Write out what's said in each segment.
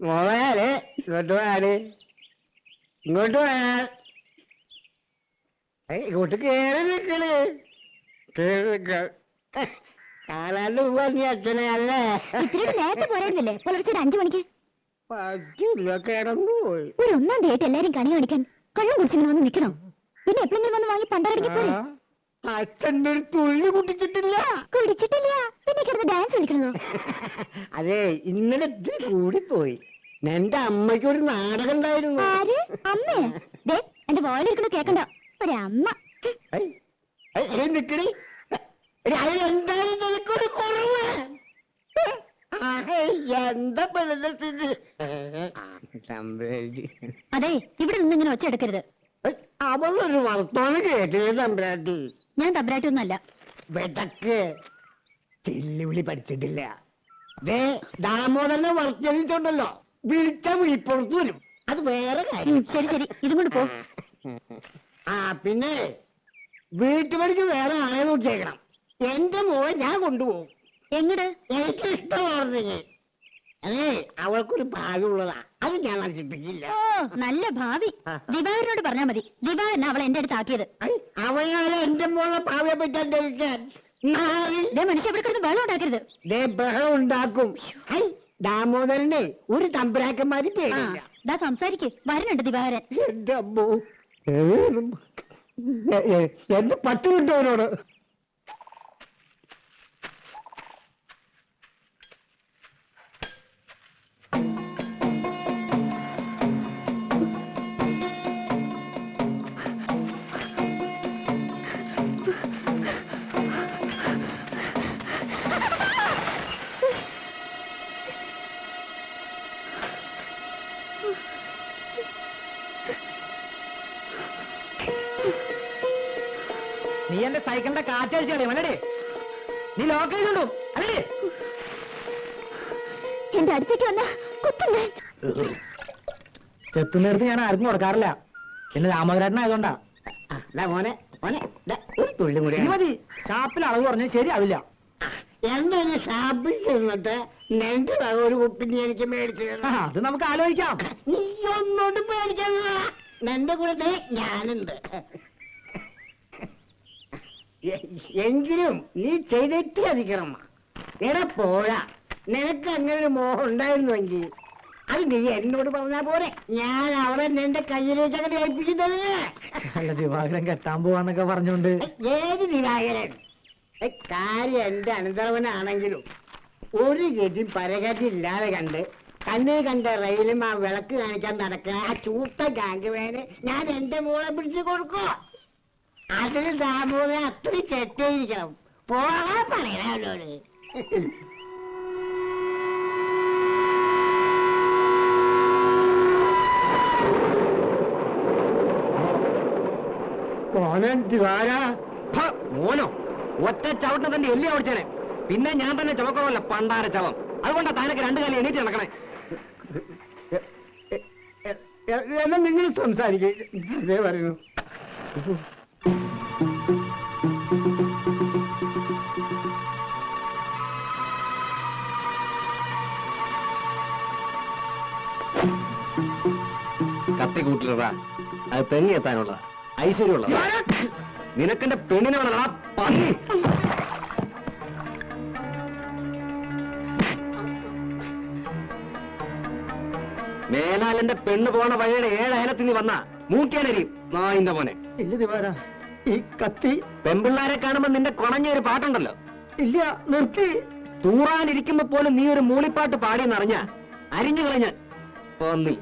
മോളെ ഇങ്ങോട്ട് പോയാൽ ഇങ്ങോട്ട് പോയാ ഏയ് ഇങ്ങോട്ട് കേറി നിക്കണ് കേറി നിക്ക കാണാണ്ട് പോവാ നീ അച്ഛനെ അല്ലേ? നേരത്തെ പോരായിരുന്നില്ലേ? പുലർച്ചെ ഒരു അഞ്ചു മണിക്ക്? പറ്റില്ല കിടന്നു പോയി. ഒരു ഒന്നാം തീയതി എല്ലാരും കണി കാണിക്കാൻ കള്ളം കുടിച്ചിങ്ങനെ വന്ന് നിൽക്കണോ? പിന്നെ എപ്പോഴെങ്കിലും വന്ന് വാങ്ങി പണ്ടരടിക്ക് ആ, അച്ഛന്റെ ഒരു തുള്ളി കുട്ടിച്ചിട്ടില്ല കുടിച്ചിട്ടില്ല. പിന്നെ കിടന്ന് ഡാൻസ് അതെ ഇന്നലെ ഇത്തിരി കൂടിപ്പോയി. എന്റെ അമ്മയ്ക്ക് ഒരു നാടകം ഉണ്ടായിരുന്നു. ആര്? അമ്മേ? ദേ എന്റെ വോയിലിരിക്കണ കേക്കണ്ട? ഒരമ്മ ഐ, ഐ, ഐ, നിക്കടി. എടി, അതിലെന്താണ് നിനക്കൊരു കുറവ്? ആ, എന്താ പെണ്ണിന്റെ സ്ഥിതി? ആ, തമ്പുരാട്ടി. അതെ ഇവിടെ നിന്ന് ഇങ്ങനെ ഒച്ച എടുക്കരുത്. ഐ, അവളൊരു വർത്തമാനം കേട്ടില്ല തമ്പുരാട്ടി? ഞാൻ തബ്രായിട്ടൊന്നുമല്ല വെടക്ക്. ചെല്ലുവിളി പഠിച്ചിട്ടില്ല. ദേ ദാമോദരനെ വർത്തിച്ചുണ്ടല്ലോ വിളിച്ച വിളിപ്പുറത്ത് വരും. അത് വേറെ കാര്യം. ശരി ശരി. ഇതും കൊണ്ട് പോ. ആ പിന്നെ വീട്ടുപടിക്ക് വേറെ ആളെ നോക്കിയേക്കണം എന്റെ മോളെ ഞാൻ കൊണ്ടുപോകും. എങ്ങട്? എനിക്ക് ഇഷ്ടമാർന്നെങ്കിൽ അതെ അവൾക്കൊരു ഭാവി ഉള്ളതാ. അത് ഞാൻ നശിപ്പിക്കില്ല. ഓ നല്ല ഭാവി. ദിവാരനോട് ദിവാകരനോട് പറഞ്ഞാ മതി. ദിവാരൻ അവളെ എന്റെ അടുത്ത് ആക്കിയത്. അവനാണ് എന്റെ മോളെ ഭാവിയെ പറ്റി അന്വേഷിക്കാൻ ദേ മനുഷ്യ ഇവിടെ കിടന്ന് വെള്ളം ഉണ്ടാക്കരുത്. ദേ ബഹളം ഉണ്ടാക്കും. ഹൈ ദാമോദരനെ ഒരു തമ്പുരാക്കന്മാരും പേടില്ല ദാ സംസാരിക്ക്. വരണുണ്ട് ദിവാകരൻ. എന്റെ അമ്മോ എ- എ- എന്റെ പട്ടി എന്റെ സൈക്കിളിന്റെ കാറ്റഴിച്ച് കളയും അല്ലടേ. നീ ലോക്കയിലുണ്ടോ അല്ലേ എന്റെ അടുത്തേക്ക് വന്ന കുത്തുന്നേ ചെത്തുന്നിടത്ത് ഞാൻ ആർക്കും കൊടുക്കാറില്ല. പിന്നെ രാമകരാട്ടനായതുകൊണ്ടാ മോനെ മോനെ ഒരു തുള്ളി കൂടി ഇനി മതി. ഷാപ്പിൽ അളവ് പറഞ്ഞാൽ ശരിയാവില്ല. എന്തൊരു ഷാപ്പിൽ ചെന്നിട്ട് നിന്റെ വക ഒരു കുപ്പിന് എനിക്ക് മേടിച്ചു ആ, തരണം. അത് നമുക്ക് ആലോചിക്കാം. നീ ഒന്നോട്ട് മേടിക്കാ നിന്റെ കൂടെ ദേ ഞാനുണ്ട്. എങ്കിലും നീ ചെയ്തിട്ട് അധികണം എടാ പോരാ നിനക്ക് അങ്ങനെ ഒരു മോഹം ഉണ്ടായിരുന്നുവെങ്കിൽ അത് നീ എന്നോട് പറഞ്ഞാ പോരെ. ഞാൻ അവളെ നിന്റെ കയ്യിലേക്ക് അങ്ങനെ ഏൽപ്പിക്കുന്നത്. അല്ല ദിവാകരൻ കെട്ടാൻ പോവാന്നൊക്കെ പറഞ്ഞോണ്ട്. ഏത് ദിവാകരൻ? കാര്യം എന്റെ അനന്തരവനാണെങ്കിലും ഒരു ഗതി പരകതി ഇല്ലാതെ കണ്ട് കണ്ണിൽ കണ്ട റെയിലും ആ വിളക്ക് കാണിക്കാൻ നടക്കുക ആ ചൂത്ത ഗാങ്ക് വേനെ ഞാൻ എന്റെ മോളെ പിടിച്ചു കൊടുക്കോ. അതിന് ദാമോദരൻ അത്രയും ചെറ്റേയിരിക്കണം പോകാൻ പറയണ അവനോട് മോനൻ ദിവാരാ മോനോ ഒറ്റ ചവിട്ടിന് തന്റെ എല്ലി ഓടിച്ചേനെ പിന്നെ ഞാൻ തന്നെ ചുമക്കണമല്ല പണ്ടാര ചവം അതുകൊണ്ടാ താനൊക്കെ രണ്ടു കാലം എണീറ്റ് നടക്കണേ എന്നാ നിങ്ങൾ സംസാരിക്കേ പറയുന്നു കത്തി കൂട്ടിലതാ അത് തെങ്ങി എത്താനുള്ളതാ. ഐശ്വര്യമുള്ളതാ. നിനക്കെന്റെ പെണ്ണിനെ വേണം. ആ പന്നി. മേലാലെന്റെ പെണ്ണ് പോണ വഴിയുടെ ഏഴ് അയലത്തിൽ നീ വന്ന. മൂക്കേനരിയും നായിന്റെ മോനെ. ഇല്ല ദിവാരാ. ഈ കത്തി പെമ്പിള്ളാരെ കാണുമ്പോ നിന്റെ കുണഞ്ഞ ഒരു പാട്ടുണ്ടല്ലോ. ഇല്ല നിർത്തി. തൂറാനിരിക്കുമ്പോ പോലും നീ ഒരു മൂളിപ്പാട്ട് പാടിയെന്നറിഞ്ഞ അരിഞ്ഞു കളഞ്ഞ പന്നി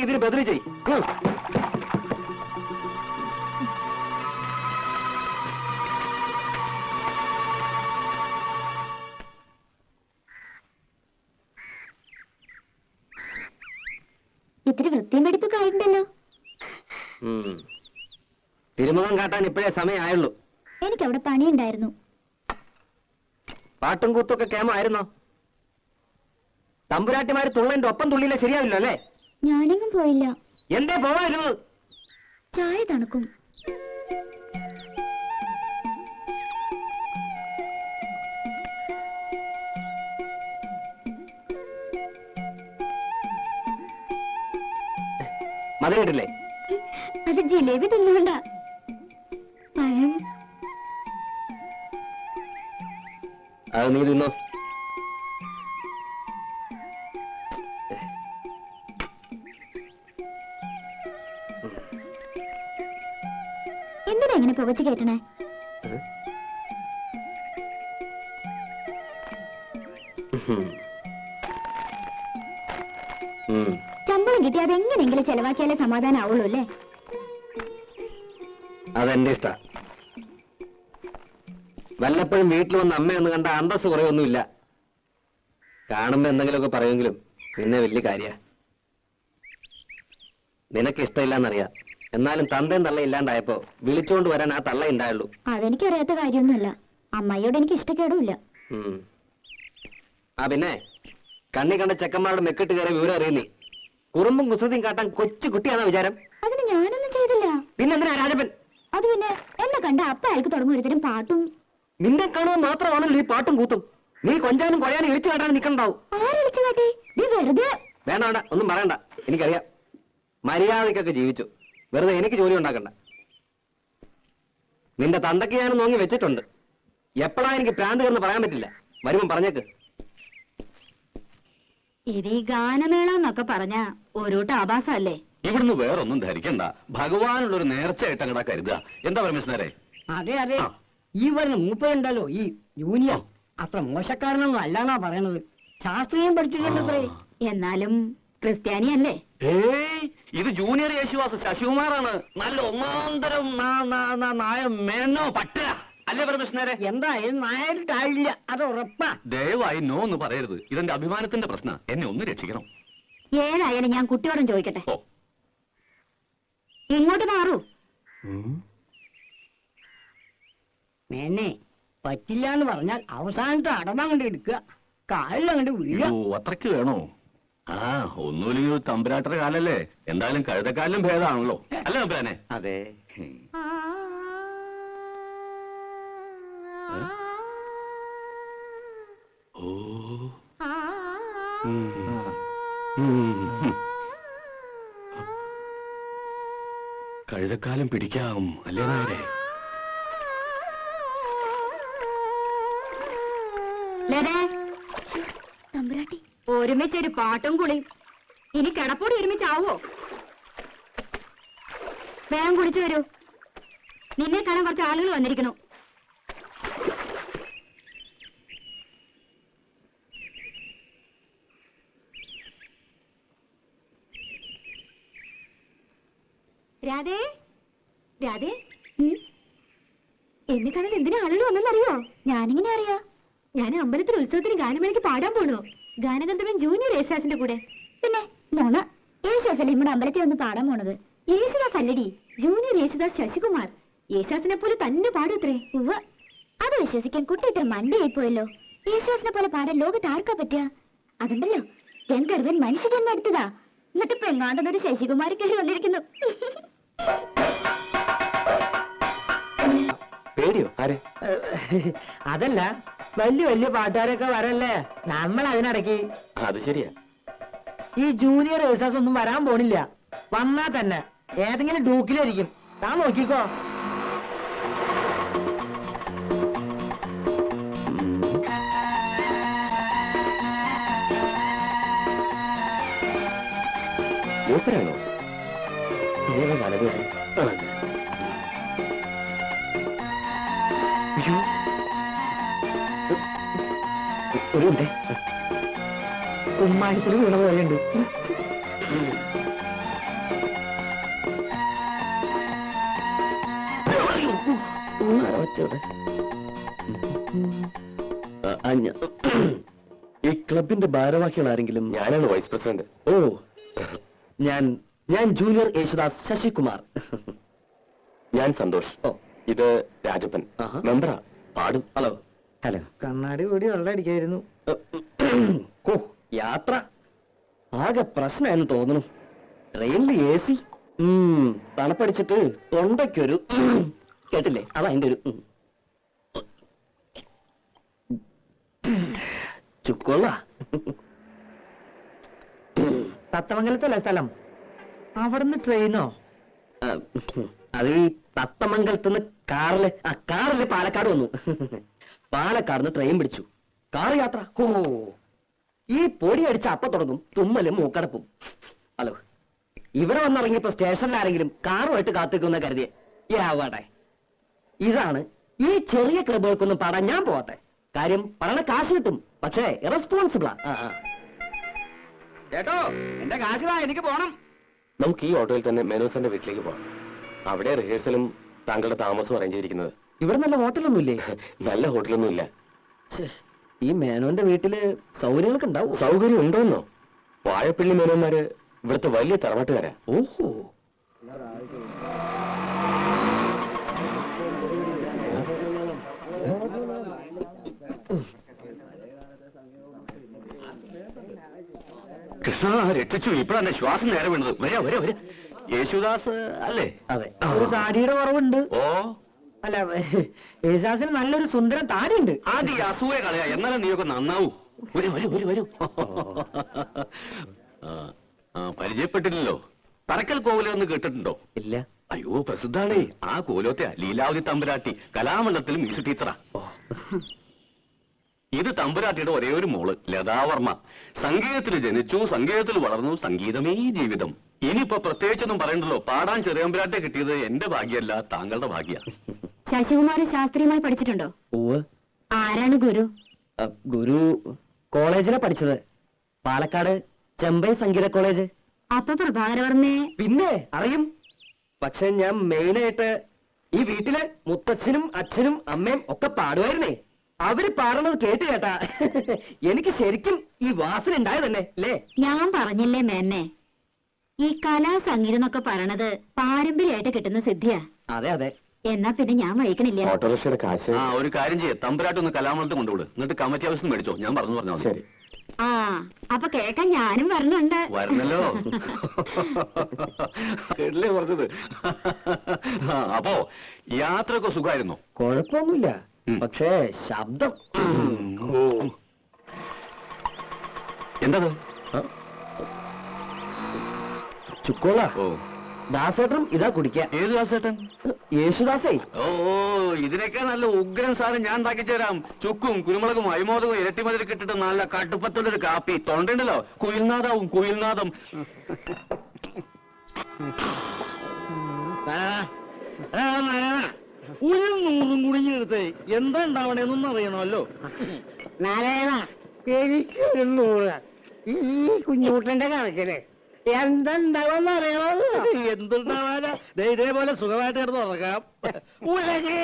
ആണാണെങ്കിൽ ഇതിന് ബദലി ചെയ്. ഉം. ഇത്തിരി വൃത്തിയും വെടിപ്പൊക്കെ ആയിട്ടുണ്ടല്ലോ. തിരുമുഖം കാട്ടാൻ ഇപ്പോഴേ സമയമായുള്ളൂ എനിക്ക് അവിടെ പണിയുണ്ടായിരുന്നു. പാട്ടും കൂത്തൊക്കെ കേമായിരുന്നോ? തമ്പുരാട്ടിമാര് തുള്ളന്റെ ഒപ്പം തുള്ളിയില്ല ശരിയാവില്ല അല്ലേ ഞാനെങ്ങും പോയില്ല. എന്തേ പോവായിരുന്നത് ചായ തണുക്കും. മധുരയിട്ടില്ലേ അത് ജിലേബി തിന്നുകൊണ്ട. പഴം. അത് നീ തിന്നോ. പുകച്ച് കയറ്റണേ. ഉം. ശമ്പളം കിട്ടി അതെങ്ങനെങ്കിലും ചെലവാക്കിയാലേ സമാധാനം ആവുള്ളൂ അല്ലേ? അതെന്റെ ഇഷ്ട. വല്ലപ്പോഴും വീട്ടിൽ വന്ന് അമ്മയൊന്ന് കണ്ട അന്തസ് കുറയൊന്നുമില്ല. കാണുമ്പോ എന്തെങ്കിലുമൊക്കെ പറയുമെങ്കിലും പിന്നെ വലിയ കാര്യ. നിനക്ക് ഇഷ്ടമില്ലെന്നറിയാം എന്നാലും തന്തയും തള്ള ഇല്ലാണ്ടായപ്പോ വിളിച്ചോണ്ട് വരാൻ ആ തള്ള ഉണ്ടായുള്ളൂ അതെനിക്കറിയാത്ത കാര്യൊന്നുമല്ല അമ്മയോട് എനിക്ക് ഇഷ്ടക്കേടുമില്ല. ആ പിന്നെ കണ്ണി കണ്ട ചെക്കന്മാരുടെ മെക്കിട്ട് കയറി വിവരം അറിയുന്നേ. കുറുമ്പും കുസൃതിയും കാട്ടാൻ കൊച്ചു കുട്ടിയാണോ വിചാരം? അതിന് ഞാനൊന്നും ചെയ്തില്ല. പിന്നെന്തിനാ രാജപ്പൻ? അത് പിന്നെ എന്നെ കണ്ട അപ്പ അയാൾക്ക് തുടങ്ങും പാട്ടും. നിന്നെ കാണുക മാത്രമാണല്ലോ ഈ പാട്ടും കൂത്തും. നീ കൊഞ്ചാനും കൊഴയാനും ഇഴിച്ചു കാട്ടാൻ നിൽക്കണ്ടാവും ആരടിച്ചു കാട്ടി? നീ വെറുതെ വേണ്ട വേണ്ട ഒന്നും പറയണ്ട. എനിക്കറിയാം. മര്യാദക്കൊക്കെ ജീവിച്ചു. വെറുതെ എനിക്ക് ജോലി ഉണ്ടാക്കണ്ട. നിന്റെ തന്തയ്ക്ക് ഞാൻ നോങ്ങി വെച്ചിട്ടുണ്ട്. എപ്പോഴാ എനിക്ക് പ്രാന്ത് എന്ന് പറയാൻ പറ്റില്ല. വരുമ്പം പറഞ്ഞേക്ക്. ഇത് ഈ ഗാനമേള എന്നൊക്കെ പറഞ്ഞ ഓരോട്ട് ആഭാസല്ലേ? ഇവിടുന്ന് വേറൊന്നും ധരിക്കണ്ട. ഭഗവാനുള്ള ഒരു നേർച്ചയായിട്ട് അങ്ങടാ കരുതുക എന്താ പരമേശ്വരേ അതെ അതെ. ആ. ഈ വരുന്ന മൂപ്പരുണ്ടല്ലോ ഈ യൂനിയൻ. അത്ര മോശക്കാരനൊന്നും അല്ലാന്നാ പറയണത്. ശാസ്ത്രീയം പഠിച്ചിട്ടുണ്ടത്രേ. എന്നാലും ക്രിസ്ത്യാനിയല്ലേ? ഏയ് ഇത് ജൂനിയർ യേശുവാസ് ശശികുമാറാണ്. നല്ല ഒന്നാന്തരം നായ മേനോ പട്ട അല്ലേ പ്രദർശനരെ എന്തായാലും നായരിട്ടായില്ല അത് ഉറപ്പാ. ദയവായി നോ എന്ന് പറയരുത്. ഇതെന്റെ അഭിമാനത്തിന്റെ പ്രശ്ന. എന്നെ ഒന്ന് രക്ഷിക്കണം. ഏതായാലും ഞാൻ കുട്ടിയോടും ചോദിക്കട്ടെ. ഇങ്ങോട്ട് മാറൂ. മേനെ പറ്റില്ല എന്ന് പറഞ്ഞാൽ അവസാനത്തെ അടമ കണ്ട് എടുക്കുക. കാലിലങ്ങണ്ട് വീഴുക അത്രയ്ക്ക് വേണോ? ആ ഒന്നുമില്ലെങ്കിൽ ഒരു തമ്പുരാട്ടര കാലല്ലേ. എന്തായാലും കഴുതക്കാലിലും ഭേദമാണല്ലോ. അല്ല തമ്പുരാനെ? അതെ. ഓ. കഴുതക്കാലം പിടിക്കാം അല്ലേ നായരെ? തമ്പുരാട്ടി ഒരുമിച്ചൊരു പാട്ടും കുളിയും ഇനി കിടപ്പോടി ഒരുമിച്ചാവോ വേഗം കുളിച്ചു വരൂ. നിന്നെ കാണാൻ കുറച്ച് ആളുകൾ വന്നിരിക്കുന്നു. രാധേ രാധേ. എന്നെ കാണാൻ എന്തിനാ ആളുകൾ വന്നെന്നറിയോ? ഞാനിങ്ങനെ അറിയാ? ഞാൻ അമ്പലത്തിൽ ഉത്സവത്തിന് ഗാനമേളയ്ക്ക് പാടാൻ പോണു. ഗാനഗന്ധർവൻ ജൂനിയർ യേശുദാസിന്റെ കൂടെ. പിന്നെ നോണ യേശുദാസല്ലേ നമ്മുടെ അമ്പലത്തിൽ വന്ന് പാടാൻ പോണത്? യേശുദാസ് അല്ലടി ജൂനിയർ യേശുദാസ് ശശികുമാർ. യേശുദാസിനെ പോലെ തന്നെ പാടുത്രേ ഉവ്വ. അത് വിശ്വസിക്കാൻ കുട്ടിയിട്ട് മണ്ടിയായിപ്പോയല്ലോ. മണ്ടിയായി പോയല്ലോ യേശുദാസിനെ പോലെ പാടാൻ ലോകത്ത് ആർക്കാ പറ്റുക അതുണ്ടല്ലോ ഗന്ധർവൻ മനുഷ്യജന്മ എടുത്തതാ. എന്നിട്ട് പെങ്ങാണ്ടെന്നൊരു ശശികുമാരി കയറി വന്നിരിക്കുന്നു. പേടിയോ? ആരെ? അതല്ല വലിയ വലിയ പാട്ടുകാരൊക്കെ വരല്ലേ? നമ്മൾ അതിനടക്കി അത് ശരിയാ. ഈ ജൂനിയർ ഏഴ്സാസ് ഒന്നും വരാൻ പോണില്ല. വന്നാ തന്നെ. ഏതെങ്കിലും ഡൂക്കിലായിരിക്കും താൻ നോക്കിക്കോ. മൂപ്പരാണോ? ഇതേ വലതുകാരൻ മിനിറ്റ് കുമ്മായത്തിൽ വീണ പോലെയുണ്ട്. ഈ ക്ലബിന്റെ ഭാരവാഹികൾ ആരെങ്കിലും? ഞാനാണ് വൈസ് പ്രസിഡന്റ്. ഓ ഞാൻ ഞാൻ ജൂനിയർ യേശുദാസ് ശശികുമാർ. ഞാൻ സന്തോഷ്. ഓ. ഇത് രാജപ്പൻ. മെമ്പറാ. പാടും. ഹലോ. ഹലോ കണ്ണാടി കൂടി വെള്ളം അടിക്കായിരുന്നു യാത്ര. ആകെ പ്രശ്നമെന്ന് തോന്നുന്നു. ട്രെയിനിൽ എ സി തണുപ്പടിച്ചിട്ട് തൊണ്ടയ്ക്കൊരു കേട്ടില്ലേ? അതാ എന്റെ ഒരു. ചുക്കൊള്ള. തത്തമംഗലത്തല്ലേ സ്ഥലം? അവിടുന്ന് ട്രെയിനോ? അത് തത്തമംഗലത്തുനിന്ന് കാറിൽ ആ കാറിൽ പാലക്കാട് വന്നു. പാലക്കാട് നിന്ന് ട്രെയിൻ പിടിച്ചു. കാർ യാത്ര ഓ ഈ പൊടി അടിച്ച അപ്പ തുടങ്ങും തുമ്മലും മൂക്കടപ്പും. ഹലോ. ഇവിടെ വന്നിറങ്ങിയപ്പോ സ്റ്റേഷനിൽ ആരെങ്കിലും കാറുമായിട്ട് കാത്തിക്കുന്ന കരുതിയ. യാവാടെ ഇതാണ് ഈ ചെറിയ ക്ലബുകൾക്കൊന്നും പാടാൻ ഞാൻ പോവാത്തെ. കാര്യം പറയണ കാശ് കിട്ടും പക്ഷേ ഇറസ്പോൺസിബിളാ. കേട്ടോ എന്റെ കാശിതാ എനിക്ക് പോണം. നമുക്ക് ഈ ഓട്ടോയിൽ തന്നെ മെനോസന്റെ വീട്ടിലേക്ക് പോവാം. അവിടെ റിഹേഴ്സലും താങ്കളുടെ താമസവും അറേഞ്ച് ചെയ്തിരിക്കുന്നത്. ഇവിടെ നല്ല ഹോട്ടലൊന്നുമില്ലേ? നല്ല ഹോട്ടലൊന്നും ഇല്ല ഈ മേനോന്റെ വീട്ടിൽ സൗകര്യങ്ങളൊക്കെ ഉണ്ടാവും? സൗകര്യം ഉണ്ടോന്നോ? വാഴപ്പള്ളി മേനോന്മാര് ഇവിടുത്തെ വലിയ തറവാട്ടുകാരാ. ഓഹോ. കൃഷ്ണ രക്ഷിച്ചു. ഇപ്പഴാണ് ശ്വാസം നേരെ വീണത്. വരാ വരാ വരാ. യേശുദാസ് അല്ലേ? അതെ. ഒരു താടിയുടെ കുറവുണ്ട്. ഓ. അല്ല യേശുദാസിന് നല്ലൊരു സുന്ദരം താടിയുണ്ട്. ആദ്യം ഈ അസൂയ കളയാ. എന്നാലും നീയൊക്കെ നന്നാവൂ. വരൂ വരൂ വരൂ വരൂ. ആ, ആ, പരിചയപ്പെട്ടില്ലല്ലോ. തറക്കൽ കോവിലെന്ന് കേട്ടിട്ടുണ്ടോ? ഇല്ല. അയ്യോ പ്രസിദ്ധാണേ. ആ കോലോത്തെ ലീലാവതി തമ്പുരാട്ടി കലാമണ്ഡലത്തിൽ മ്യൂസിക് ടീച്ചറാ ഇത് തമ്പുരാട്ടിയുടെ ഒരേ ഒരു മോൾ ലതാവർമ്മ. സംഗീതത്തിൽ ജനിച്ചു സംഗീതത്തിൽ വളർന്നു സംഗീതമേ ജീവിതം. ഇനിയിപ്പോ പ്രത്യേകിച്ചൊന്നും പറയണ്ടല്ലോ. പാടാൻ ചെറിയമ്പുരാട്ടെ കിട്ടിയത് എന്റെ ഭാഗ്യമല്ല താങ്കളുടെ ഭാഗ്യ. ശശികുമാർ ശാസ്ത്രീയമായി പഠിച്ചിട്ടുണ്ടോ? ആരാണ് ഗുരു? ഗുരു കോളേജിലാ പഠിച്ചത്. പാലക്കാട് ചെമ്പൈ സംഗീത കോളേജ്. അപ്പൊ പ്രഭാകരവർമ്മയെ പിന്നെ അറിയും. പക്ഷെ ഞാൻ മെയിനായിട്ട് ഈ വീട്ടിൽ മുത്തച്ഛനും അച്ഛനും അമ്മയും ഒക്കെ പാടുമായിരുന്നേ. അവർ പാടണത് കേട്ട് കേട്ടാ. എനിക്ക് ശരിക്കും ഈ വാസന ഉണ്ടായതല്ലേ അല്ലേ? ഞാൻ പറഞ്ഞില്ലേ മേന്നെ ഈ കലാ സംഗീതം എന്നൊക്കെ പറയണത് പാരമ്പര്യമായിട്ട് കിട്ടുന്ന സിദ്ധിയാ. അതെ അതെ. എന്നാ പിന്നെ ഞാൻ വഹിക്കണില്ല ഓട്ടോറിക്ഷയുടെ കാശ്? ആ ഒരു കാര്യം ചെയ്യേ. തമ്പുരാട്ടി ഒന്ന് കലാമണ്ഡലത്തിൽ കൊണ്ടുവിട്. എന്നിട്ട് കമ്മിറ്റി ഹൗസിൽ മേടിച്ചോ. ഞാൻ പറഞ്ഞു പറഞ്ഞാൽ മതി. ശരി. ആ അപ്പൊ കേക്കാൻ ഞാനും വരണുണ്ട്. വരണല്ലോ. കേട്ടില്ലേ പറഞ്ഞത്? ആ, അപ്പോ യാത്രയൊക്കെ സുഖമായിരുന്നു? കുഴപ്പമൊന്നുമില്ല. പക്ഷേ ശബ്ദം. എന്തത്? ചുക്കോള. ഓ. ദാസേട്ടൻ ഇതാ കുടിക്ക. ഏത് ദാസേട്ടൻ? യേശുദാസേ. ഓ ഇതിനൊക്കെ നല്ല ഉഗ്രൻ സാധനം ഞാൻ തരാം. ചുക്കും കുരുമുളകും അയ്മോദകവും ഇരട്ടിമതിലൊക്കെ ഇട്ടിട്ട് നല്ല കടുപ്പത്തുള്ള ഒരു കാപ്പി തൊണ്ടുണ്ടല്ലോ കുയിൽനാഥാവും കുയിൽനാഥം ഒരു നൂറും കുടിഞ്ഞെടുത്ത് എന്താ ഉണ്ടാവണേന്നൊന്നും അറിയണമല്ലോ. നാരായണ എനിക്കൊരു നൂറ്. ഈ കുഞ്ഞൂട്ടന്റെ കണക്കിൽ എന്തുണ്ടാവെന്ന് അറിയണമല്ലോ എന്തുണ്ടാവാനാ ഇതേപോലെ സുഖമായിട്ട് കിടന്ന് ഉറങ്ങാം. ഉലകേ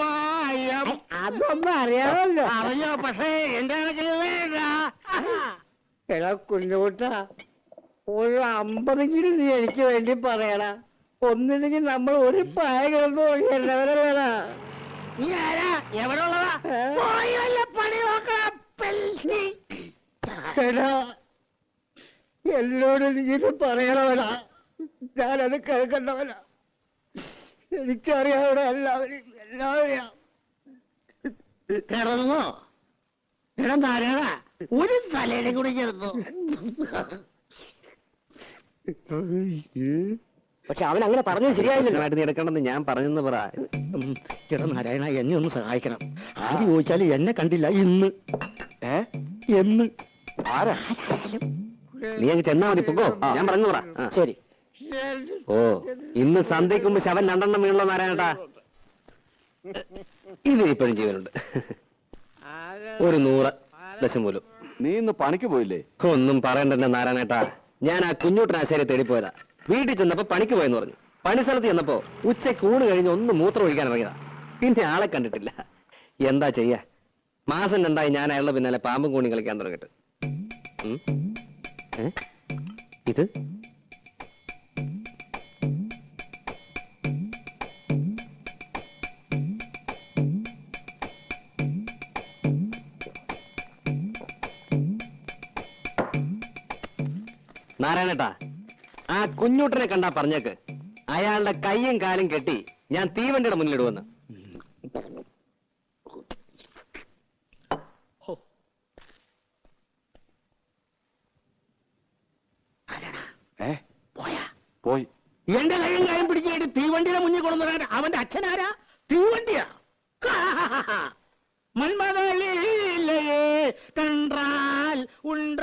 മായം. അതൊന്നും അറിയാമല്ലോ. അറിഞ്ഞോ പക്ഷേ എന്റെ കണക്കിന് വേണ്ട. എടാ കുഞ്ഞൂട്ട ഒരു അമ്പതെങ്കിലും നീ എനിക്ക് വേണ്ടി പറയണ ഒന്നില്ലെങ്കിൽ നമ്മൾ ഒരു പായ കിടന്നു എല്ലാവരും നീ ആരാ? എവിടെ ഉള്ളതാ പോയി വല്ല പണി നോക്കണം എടാ എന്നോട് ഇത് പറയണവനാ. ഞാനത് കേൾക്കണ്ടവനാ. എനിക്കറിയാവിടെ എല്ലാവരും എല്ലാവരെയും. കിടന്നോ എടാ നാരായണ ഒരു തലയുടെ കൂടി കിടന്നു പക്ഷെ അവൻ അങ്ങനെ പറഞ്ഞത് ശരിയായില്ല. നീ എടുക്കണമെന്ന് ഞാൻ പറഞ്ഞെന്ന് പറ. ചേട്ടാ നാരായണ എന്നെ ഒന്ന് സഹായിക്കണം. ആദ്യം ചോദിച്ചാൽ എന്നെ കണ്ടില്ല. ഇന്ന്. ഏ? എന്ന് ആരാ? നീ അങ്ങ് ചെന്നാ മതി പൊക്കോ. ഞാൻ പറഞ്ഞു പറ ആ, ശരി. ഓ ഇന്ന് സന്ധ്യയ്ക്ക് മുമ്പ് ശവൻ രണ്ടെണ്ണം വീണല്ലോ നാരായണട്ടാ. ഇത് ഇപ്പോഴും ജീവനുണ്ട്. ഒരു നൂറ് ദശമൂലം നീ ഇന്ന് പണിക്ക് പോയില്ലേ? ഒന്നും പറയണ്ടെന്നെ നാരായണേട്ടാ. ഞാൻ ആ കുഞ്ഞൂട്ടനാശാരി തേടിപ്പോയതാ വീട്ടിൽ ചെന്നപ്പോ പണിക്ക് പോയെന്ന് പറഞ്ഞു. പണി സ്ഥലത്ത് ചെന്നപ്പോ ഉച്ചയ്ക്ക് ഊണ് കഴിഞ്ഞ് ഒന്ന് മൂത്രം ഒഴിക്കാൻ ഇറങ്ങിയതാ. പിന്നെ ആളെ കണ്ടിട്ടില്ല. എന്താ ചെയ്യാ? മാസം രണ്ടായി ഞാൻ അയാളുടെ പിന്നാലെ പാമ്പും കൂണി കളിക്കാൻ തുടങ്ങിട്ട് ഉം? ഇത്? നാരായണേട്ടാ ആ കുഞ്ഞൂട്ടനെ കണ്ടാ പറഞ്ഞേക്ക്. അയാളുടെ കൈയും കാലും കെട്ടി ഞാൻ തീവണ്ടിയുടെ മുന്നിലിടുവെന്ന്. ഏ? പോയി. എന്റെ കയ്യും കാര്യം പിടിച്ചിട്ട് തീവണ്ടിയുടെ മുന്നിൽ കൊണ്ടുവരാൻ അവന്റെ അച്ഛനാരാ? തീവണ്ടിയാ. മന്മതലേ കണ്ടാൽ ഉണ്ട?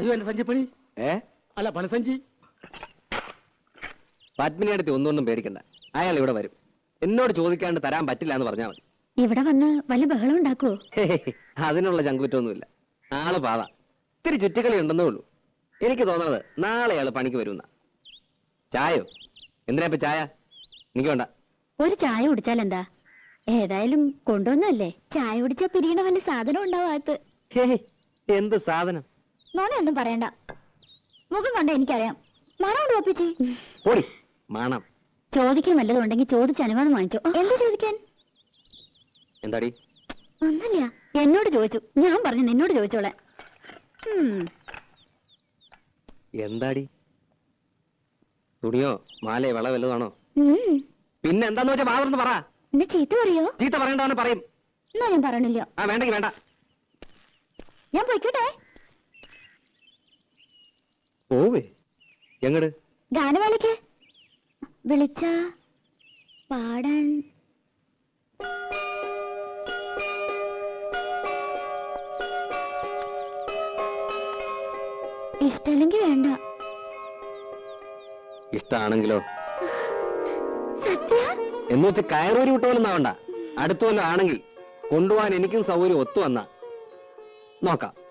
അയ്യോ എന്റെ സഞ്ചിപ്പണി ഏ? അല്ല പണസഞ്ചി. പത്മിനി അടുത്ത് ഒന്നൊന്നും പേടിക്കണ്ട. അയാൾ ഇവിടെ വരും. എന്നോട് ചോദിക്കാണ്ട് തരാൻ പറ്റില്ല എന്ന് പറഞ്ഞാൽ മതി. ഇവിടെ വന്ന് വലിയ ബഹളം ഉണ്ടാക്കുവോ? അതിനുള്ള ചങ്കുറ്റൊന്നുമില്ല. ആൾ പാവാ. ഇത്തിരി ചുറ്റിക്കളി ഉണ്ടെന്നേ ഉള്ളൂ. എനിക്ക് തോന്നുന്നത് നാളെ അയാൾ പണിക്ക് വരുന്ന ചായോ? എന്തിനാ ഇപ്പൊ ചായ? എനിക്ക് വേണ്ട. ഒരു ചായ കുടിച്ചാൽ എന്താ? ഏതായാലും കൊണ്ടുവന്നല്ലേ ചായ കുടിച്ചാ പിരിയണ വല്ല സാധനം ഉണ്ടാവാത്ത ഹേയ്, എന്ത് സാധനം? നോണയൊന്നും പറയണ്ട. മുഖം കണ്ട എനിക്കറിയാം. മണം പോടി മണം. ചോദിക്കാൻ വല്ലതും ഉണ്ടെങ്കിൽ ചോദിച്ച് അനുവാദം വാങ്ങിച്ചോ. എന്താ ചോദിക്കാൻ? എന്താടി? ഒന്നല്ല എന്നോട് ചോദിച്ചു. ഞാൻ പറഞ്ഞു നിന്നോട് ചോദിച്ചോളെ ഉം, എന്താടി? തുണിയോ മാലയോ വള വല്ലതാണോ പിന്നെ എന്താന്ന് വെച്ചാൽ മാതൃന്ന് പറ. എന്നെ ചീത്ത പറയോ? ചീത്ത പറയണ്ടവനെ പറയും. എന്നാ ഞാൻ പറയണില്ല. ആ വേണ്ടെങ്കിൽ വേണ്ട. ഞാൻ പോയിക്കോട്ടെ. പോവേ. എങ്ങട്? ഗാനമേളയ്ക്ക് വിളിച്ച പാടാൻ ഇഷ്ടല്ലെങ്കിൽ വേണ്ട. ഇഷ്ടാണെങ്കിലോ? എന്ന് വെച്ച് കയറൂരി വിട്ടോലൊന്നും ആവണ്ട അടുത്തു വല്ലതും ആണെങ്കിൽ കൊണ്ടുപോകാൻ എനിക്കും സൗകര്യം ഒത്തു വന്ന. നോക്കാം.